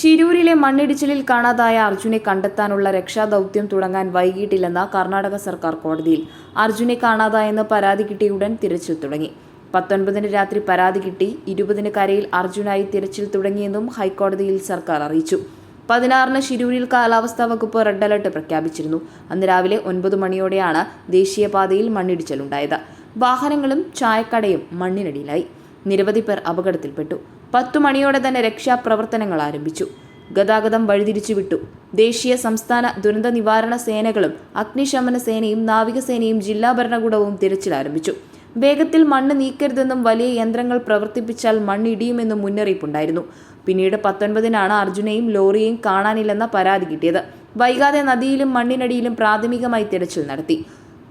ശിരൂരിലെ മണ്ണിടിച്ചിലിൽ കാണാതായ അർജുനെ കണ്ടെത്താനുള്ള രക്ഷാദൗത്യം തുടങ്ങാൻ വൈകിട്ടില്ലെന്ന കർണാടക സർക്കാർ കോടതിയിൽ. അർജുനെ കാണാതായെന്ന് പരാതി കിട്ടിയ ഉടൻ തിരച്ചിൽ തുടങ്ങി. പത്തൊൻപതിന് രാത്രി പരാതി കിട്ടി. ഇരുപതിന് കരയിൽ അർജുനായി തിരച്ചിൽ തുടങ്ങിയെന്നും ഹൈക്കോടതിയിൽ സർക്കാർ അറിയിച്ചു. പതിനാറിന് ശിരൂരിൽ കാലാവസ്ഥാ വകുപ്പ് റെഡ് അലർട്ട് പ്രഖ്യാപിച്ചിരുന്നു. അന്ന് രാവിലെ ഒൻപത് മണിയോടെയാണ് ദേശീയപാതയിൽ മണ്ണിടിച്ചിലുണ്ടായത്. വാഹനങ്ങളും ചായക്കടയും മണ്ണിനടിയിലായി. നിരവധി പേർ അപകടത്തിൽപ്പെട്ടു. പത്തു മണിയോടെ തന്നെ രക്ഷാപ്രവർത്തനങ്ങൾ ആരംഭിച്ചു. ഗതാഗതം വഴിതിരിച്ചുവിട്ടു. ദേശീയ സംസ്ഥാന ദുരന്ത നിവാരണ സേനകളും അഗ്നിശമന സേനയും നാവികസേനയും ജില്ലാ ഭരണകൂടവും തിരച്ചിൽ ആരംഭിച്ചു. വേഗത്തിൽ മണ്ണ് നീക്കരുതെന്നും വലിയ യന്ത്രങ്ങൾ പ്രവർത്തിപ്പിച്ചാൽ മണ്ണിടിയുമെന്നും മുന്നറിയിപ്പുണ്ടായിരുന്നു. പിന്നീട് പത്തൊൻപതിനാണ് അർജുനെയും ലോറിയെയും കാണാനില്ലെന്ന പരാതി കിട്ടിയത്. വൈകാതെ നദിയിലും മണ്ണിനടിയിലും പ്രാഥമികമായി തിരച്ചിൽ നടത്തി.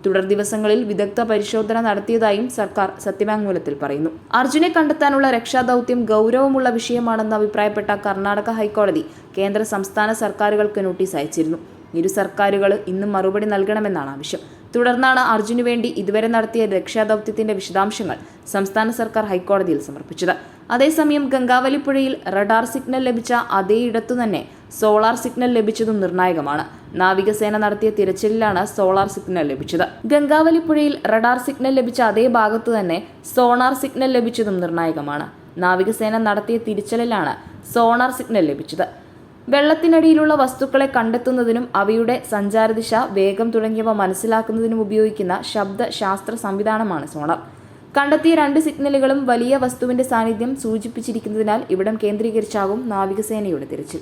തുടർ ദിവസങ്ങളിൽ വിദഗ്ധ പരിശോധന നടത്തിയതായും സർക്കാർ സത്യവാങ്മൂലത്തിൽ പറയുന്നു. അർജുനെ കണ്ടെത്താനുള്ള രക്ഷാദൌത്യം ഗൗരവമുള്ള വിഷയമാണെന്ന് അഭിപ്രായപ്പെട്ട കർണാടക ഹൈക്കോടതി കേന്ദ്ര സംസ്ഥാന സർക്കാരുകൾക്ക് നോട്ടീസ് അയച്ചിരുന്നു. ഇരു സർക്കാരുകൾ ഇന്നും മറുപടി നൽകണമെന്നാണ് ആവശ്യം. തുടർന്നാണ് അർജുനു വേണ്ടി ഇതുവരെ നടത്തിയ രക്ഷാദൌത്യത്തിന്റെ വിശദാംശങ്ങൾ സംസ്ഥാന സർക്കാർ ഹൈക്കോടതിയിൽ സമർപ്പിച്ചത്. അതേസമയം ഗംഗാവലിപ്പുഴയിൽ റഡാർ സിഗ്നൽ ലഭിച്ച അതേ ഇടത്തു തന്നെ സോളാർ സിഗ്നൽ ലഭിച്ചതും നിർണായകമാണ്. നാവികസേന നടത്തിയ തിരച്ചിലിലാണ് സോളാർ സിഗ്നൽ ലഭിച്ചത്. ഗംഗാവലി പുഴയിൽ റഡാർ സിഗ്നൽ ലഭിച്ച അതേ ഭാഗത്തു തന്നെ സോണാർ സിഗ്നൽ ലഭിച്ചതും നിർണായകമാണ്. നാവികസേന നടത്തിയ തിരിച്ചലിലാണ് സോണാർ സിഗ്നൽ ലഭിച്ചത്. വെള്ളത്തിനടിയിലുള്ള വസ്തുക്കളെ കണ്ടെത്തുന്നതിനും അവയുടെ സഞ്ചാരദിശ വേഗം തുടങ്ങിയവ മനസ്സിലാക്കുന്നതിനും ഉപയോഗിക്കുന്ന ശബ്ദ ശാസ്ത്ര സംവിധാനമാണ് സോണാർ. കണ്ടെത്തിയ രണ്ട് സിഗ്നലുകളും വലിയ വസ്തുവിന്റെ സാന്നിധ്യം സൂചിപ്പിച്ചിരിക്കുന്നതിനാൽ ഇവിടം കേന്ദ്രീകരിച്ചാകും നാവികസേനയുടെ തിരച്ചിൽ.